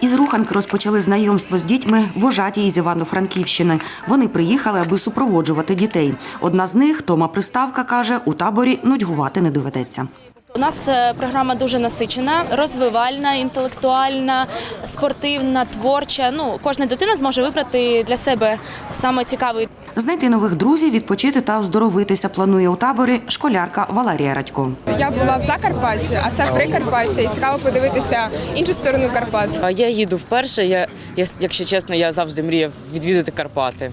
Із руханки розпочали знайомство з дітьми вожаті із Івано-Франківщини. Вони приїхали, аби супроводжувати дітей. Одна з них, Тома Приставка, каже, у таборі нудьгувати не доведеться. У нас е, програма дуже насичена, розвивальна, інтелектуальна, спортивна, творча. Ну, кожна дитина зможе вибрати для себе саме цікавий. Знайти нових друзів, відпочити та оздоровитися планує у таборі школярка Валерія Радько. Я була в Закарпатті, а це в Прикарпатті. І цікаво подивитися іншу сторону Карпат. А Я їду вперше. Я, я, якщо чесно, я завжди мріяв відвідати Карпати.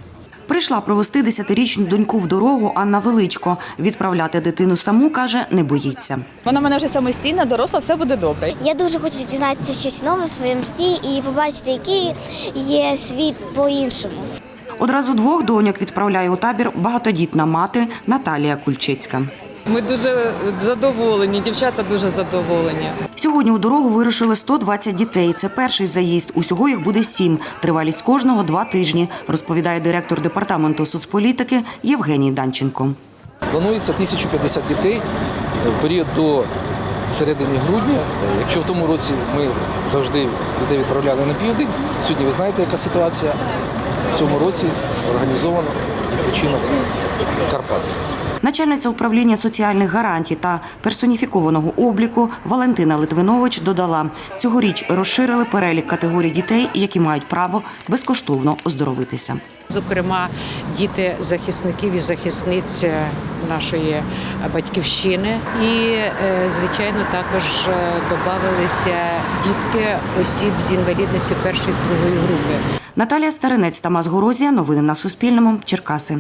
Прийшла провести десятирічну доньку в дорогу Анна Величко. Відправляти дитину саму каже, не боїться. Вона мене вже самостійна, доросла, все буде добре. Я дуже хочу дізнатися щось нове в своєму житті і побачити, який є світ по-іншому. Одразу двох доньок відправляє у табір багатодітна мати Наталія Кульчицька. Ми дуже задоволені, дівчата дуже задоволені. Сьогодні у дорогу вирушили 120 дітей. Це перший заїзд. Усього їх буде сім. Тривалість кожного два тижні, розповідає директор департаменту соцполітики Євгеній Данченко. Планується 1050 дітей в період до середини грудня. Якщо в тому році ми завжди дітей відправляли на південь, сьогодні ви знаєте, яка ситуація. В цьому році організовано відпочинок Карпат. Начальниця управління соціальних гарантій та персоніфікованого обліку Валентина Литвинович додала, цьогоріч розширили перелік категорій дітей, які мають право безкоштовно оздоровитися. Зокрема, діти захисників і захисниць нашої батьківщини, і е, звичайно також е, додавалися дітки осіб з інвалідністю першої другої групи. Наталія Старинець, Тамас Горозія. Новини на Суспільному. Черкаси.